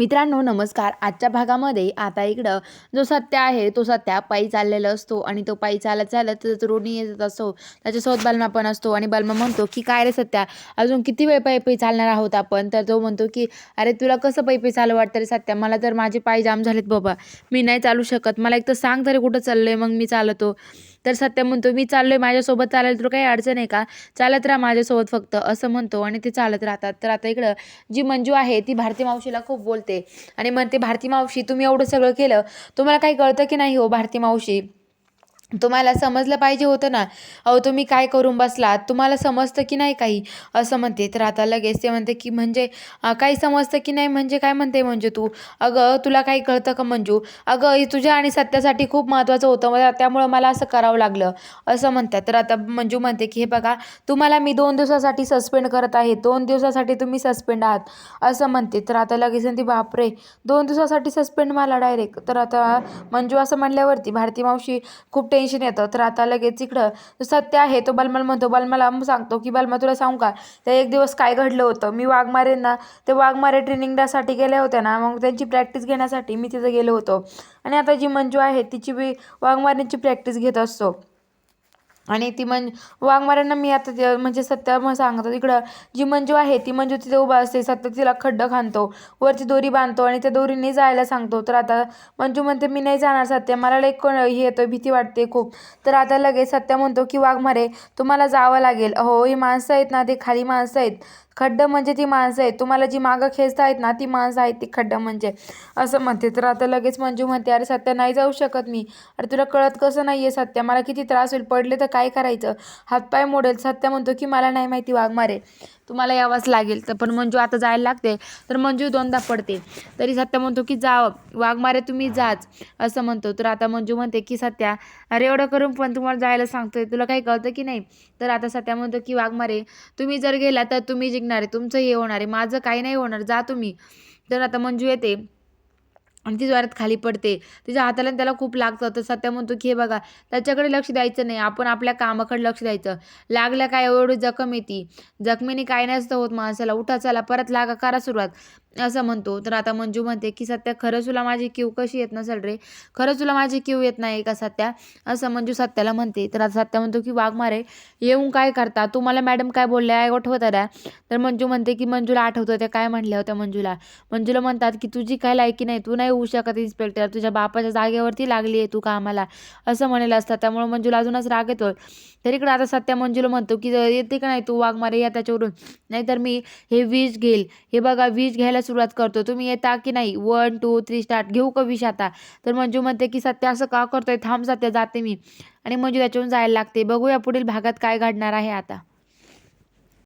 मित्रांनो नमस्कार. आजच्या भागामध्ये आता इकडं जो सत्य आहे तो सत्या पायी चाललेला असतो आणि तो पायी चालत चालत त्याचा रोडनी येत असतो त्याच्यासोबत बलमा पण असतो आणि बलमा म्हणतो की काय रे सत्या अजून किती वेळ पायी पायी चालणार आहोत आपण? तर तो म्हणतो की अरे तुला कसं पायी पायी चालू वाटतं रे सत्या? मला तर माझे पाय जाम झालेत बाबा. मी नाही चालू शकत. मला एक तर सांग तरी कुठं चाललोय मग मी चालतो. तर सत्या म्हणतो मी चाललोय माझ्यासोबत चालायला तर काही अडचण आहे का? चालत राहा माझ्यासोबत फक्त असं म्हणतो आणि ते चालत राहतात. तर आता इकडं जी मंजू आहे ती भारती मावशीला खूप बोलते आणि म्हणते भारती मावशी तुम्ही एवढं सगळं केलं तुम्हाला काही कळतं की नाही हो भारती मावशी? तुम्हाला समजलं पाहिजे होतं ना. अहो तुम्ही काय करून बसलात? तुम्हाला समजतं की नाही काही? असं म्हणते. तर आता लगेच ते म्हणते की म्हणजे काही समजतं की नाही? म्हणजे काय म्हणते म्हणजे तू? अगं तुला काही कळतं का मंजू? अगं हे तुझ्या आणि सत्यासाठी खूप महत्त्वाचं होतं. त्यामुळं मला असं करावं लागलं. असं म्हणतात. तर आता मंजू म्हणते की हे बघा तुम्हाला मी दोन दिवसासाठी सस्पेंड करत आहे. दोन दिवसासाठी तुम्ही सस्पेंड आहात. असं म्हणते. तर आता लगेच म्हणते बापरे! दोन दिवसासाठी सस्पेंड मला डायरेक्ट. तर आता मंजू असं म्हणल्यावरती भारती मावशी खूप टेन्शन येतं. तर आता लगेच इकडं जो सत्य आहे तो बलमल म्हणतो बलमला सांगतो की बलमा तुला सांगू का? तर एक दिवस काय घडलं होतं? मी वाघमारेंना ते वाघमारे ट्रेनिंगसाठी गेल्या होत्या ना. मग त्यांची प्रॅक्टिस घेण्यासाठी मी तिथं गेलो होतो. आणि आता जी मंजू आहे तिची बी वाघमारेंची प्रॅक्टिस घेत असतो. आणि ती मन वाघमाऱ्यांना मी आता ते- म्हणजे सत्य मग सांगतो इकडं जी मंजू आहे ती मंजू तिथे उभा असते सत्य तिला खड्डं खाणतो वरती दोरी बांधतो आणि त्या दोरीने जायला सांगतो. तर आता मंजू म्हणते मी नाही जाणार सत्य मला लई कोण हे येतो भीती वाटते खूप. तर आता लगेच सत्य म्हणतो की वाघमारे तुम्हाला जावं लागेल. हो ही माणसं आहेत ना ते खाली माणसं आहेत. खड्डं म्हणजे ती माणसं आहेत. तुम्हाला जी मागं खेचता आहेत ना ती माणसं आहेत ती खड्डं म्हणजे. असं म्हणते. तर आता लगेच मंजू म्हणते अरे सत्य नाही जाऊ शकत मी. अरे तुला कळत कसं नाही आहे सत्य? मला किती त्रास होईल पडले तर काय करायचं? हातपाय मोडेल. सत्या म्हणतो की मला नाही माहिती वाघ मारे. तुम्हाला यावंच लागेल. तर पण मंजू आता जायला लागते. तर मंजू दोनदा पडते. तरी सत्या म्हणतो की जा वाघ मारे तुम्ही जाच. असं म्हणतो. तर आता मंजू म्हणते की सत्या अरे एवढं करून पण तुम्हाला जायला सांगतोय. तुला काही कळतं की नाही? तर आता सत्या म्हणतो की वाघ मारे तुम्ही जर गेला तर तुम्ही जिंकणार आहे. तुमचं हे होणार आहे. माझं काही नाही होणार. जा तुम्ही. तर आता मंजू येते. आणि ती जोरात खाली पडते. तिच्या हाताला त्याला खूप लागतं. तर सत्या म्हणतो की हे बघा त्याच्याकडे लक्ष द्यायचं नाही. आपण आपल्या कामाकडे लक्ष द्यायचं. लागल्या काय एवढी जखम येते? जखमीने काय नसतं होत माणसाला. उठा चला. परत लागा. करा सुरुवात. असं म्हणतो. तर आता मंजू म्हणते की सत्या खरंच तुला माझी क्यू कशी येत नसेल रे? खरंच तुला माझी क्यू येत नाही का सत्या? असं मंजू सत्याला म्हणते. तर आता सत्या म्हणतो की वाघ मारे येऊन काय करता? तू मला मॅडम काय बोलल्या? आठवत आहे तर मंजू म्हणते की मंजूला आठवतं त्या काय म्हणल्या होत्या मंजूला? मंजूला म्हणतात की तुझी काय लायकी नाही? तू नाही होऊ शकत इन्स्पेक्टर तुझ्या बापाच्या जागेवरती लागली आहे तू कामाला. असं म्हणेलं असतं. त्यामुळे मंजूला अजूनच राग येतो तर इकडं आता सत्या मंजूला म्हणतो की येते का नाही तू? वाघ मारे या त्याच्यावरून. नाहीतर मी हे वीज घेईल. हे बघा वीज घ्यायला घ्यायला सुरुवात करतो. तुम्ही येता की नाही? वन टू थ्री स्टार्ट घेऊ का विष आता? तर मंजू म्हणते की सत्या असं का करतोय? थांब सत्या जाते मी. आणि मंजू त्याच्यावरून जायला लागते. बघूया पुढील भागात काय घडणार आहे आता.